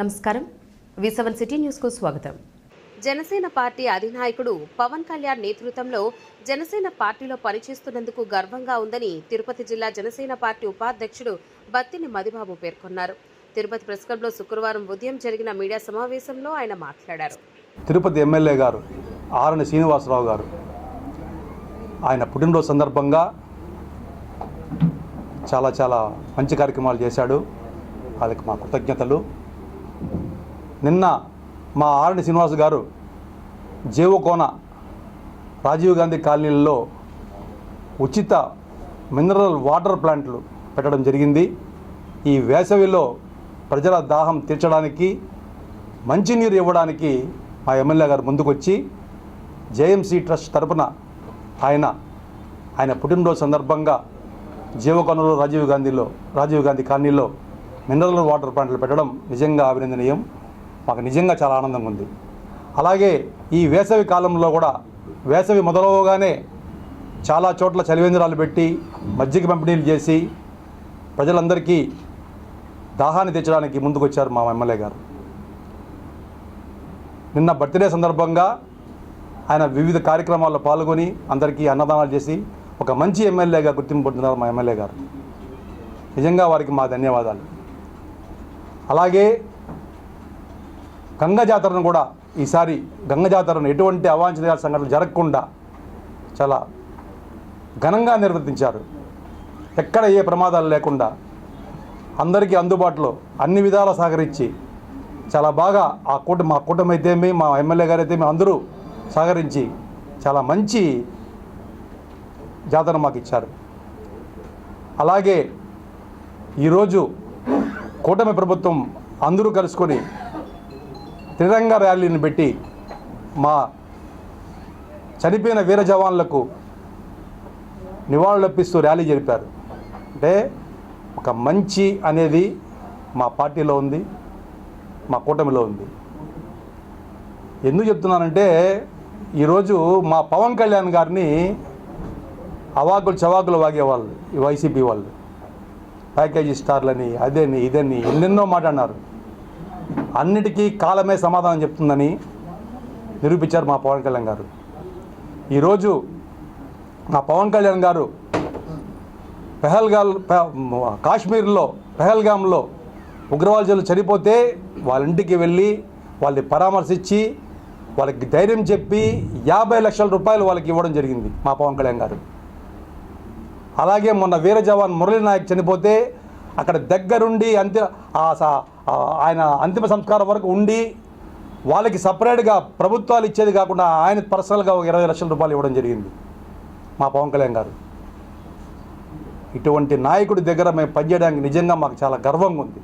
నమస్కారం. వి seven city న్యూస్కు స్వాగతం. జనసేన పార్టీ అధినాయకుడు పవన్ కళ్యాణ్ నేతృత్వంలో జనసేన పార్టీలో పనిచేస్తున్నందుకు గర్వంగా ఉందని తిరుపతి జిల్లా జనసేన పార్టీ ఉపాధ్యక్షుడు బత్తిని మదిబాబు పేర్కొన్నారు. తిరుపతి ప్రెస్ క్లబ్లో శుక్రవారం ఉదయం జరిగిన మీడియా సమావేశంలో ఆయన మాట్లాడారు. తిరుపతి ఎమ్మెల్యే గారు ఆరణి శ్రీనివాసరావు గారు ఆయన పుట్టినరోజు సందర్భంగా చాలా చాలా మంచి కార్యక్రమాలు చేశాడు. వాళ్ళకి మా కృతజ్ఞతలు. నిన్న మా ఆరణి శ్రీనివాస్ గారు జీవకోన రాజీవ్ గాంధీ కాలనీలలో ఉచిత మినరల్ వాటర్ ప్లాంట్లు పెట్టడం జరిగింది. ఈ వేసవిలో ప్రజల దాహం తీర్చడానికి మంచినీరు ఇవ్వడానికి మా ఎమ్మెల్యే గారు ముందుకొచ్చి జేఎంసీ ట్రస్ట్ తరపున ఆయన ఆయన పుట్టినరోజు సందర్భంగా జీవకొనలో రాజీవ్ గాంధీలో రాజీవ్ గాంధీ కాలనీలో మినరల్ వాటర్ ప్లాంట్లు పెట్టడం నిజంగా అభినందనీయం. మాకు నిజంగా చాలా ఆనందంగా ఉంది. అలాగే ఈ వేసవి కాలంలో కూడా వేసవి మొదలవగానే చాలా చోట్ల చలివేంద్రాలు పెట్టి మజ్జిగ పంపిణీలు చేసి ప్రజలందరికీ దాహాన్ని తెచ్చడానికి ముందుకొచ్చారు మా ఎమ్మెల్యే గారు. నిన్న బర్త్డే సందర్భంగా ఆయన వివిధ కార్యక్రమాల్లో పాల్గొని అందరికీ అన్నదానాలు చేసి ఒక మంచి ఎమ్మెల్యేగా గుర్తింపు పొందుతున్నారు మా ఎమ్మెల్యే గారు. నిజంగా వారికి మా ధన్యవాదాలు. అలాగే గంగ జాతరను కూడా ఈసారి గంగ జాతరను ఎటువంటి అవాంఛనీయ సంఘటనలు జరగకుండా చాలా ఘనంగా నిర్వర్తించారు. ఎక్కడ ఏ ప్రమాదాలు లేకుండా అందరికీ అందుబాటులో అన్ని విధాలా సహకరించి చాలా బాగా ఆ కూట మా కూటమి అయితేమి మా ఎమ్మెల్యే గారు అయితే అందరూ సహకరించి చాలా మంచి జాతర మాకు ఇచ్చారు. అలాగే ఈరోజు కూటమి ప్రభుత్వం అందరూ కలుసుకొని త్రిరంగ ర్యాలీని పెట్టి మా చనిపోయిన వీర జవాన్లకు నివాళులర్పిస్తూ ర్యాలీ జరిపారు. అంటే ఒక మంచి అనేది మా పార్టీలో ఉంది మా కూటమిలో ఉంది. ఎందుకు చెప్తున్నానంటే ఈరోజు మా పవన్ కళ్యాణ్ గారిని అవాకులు చవాకులు వాగేవాళ్ళు ఈ వైసీపీ వాళ్ళు. ప్యాకేజీ స్టార్లని అదేని ఇదని ఎన్నెన్నో మాట్లాడినారు. అన్నిటికీ కాలమే సమాధానం చెప్తుందని నిరూపించారు మా పవన్ కళ్యాణ్ గారు. ఈరోజు మా పవన్ కళ్యాణ్ గారు పెహల్గాల్ కాశ్మీర్లో పెహల్గాంలో ఉగ్రవాదులు చనిపోతే వాళ్ళ ఇంటికి వెళ్ళి వాళ్ళని పరామర్శించి వాళ్ళకి ధైర్యం చెప్పి యాభై లక్షల రూపాయలు వాళ్ళకి ఇవ్వడం జరిగింది మా పవన్ కళ్యాణ్ గారు. అలాగే మొన్న వీర జవాన్ మురళీ నాయక్ చనిపోతే అక్కడ దగ్గరుండి అంత్య ఆ స- ఆ ఆయన అంతిమ సంస్కారం వరకు ఉండి వాళ్ళకి సపరేట్గా ప్రభుత్వాలు ఇచ్చేది కాకుండా ఆయన పర్సనల్గా ఒక ఇరవై లక్షల రూపాయలు ఇవ్వడం జరిగింది మా పవన్ కళ్యాణ్ గారు. ఇటువంటి నాయకుడి దగ్గర మేము పనిచేయడానికి నిజంగా మాకు చాలా గర్వంగా ఉంది.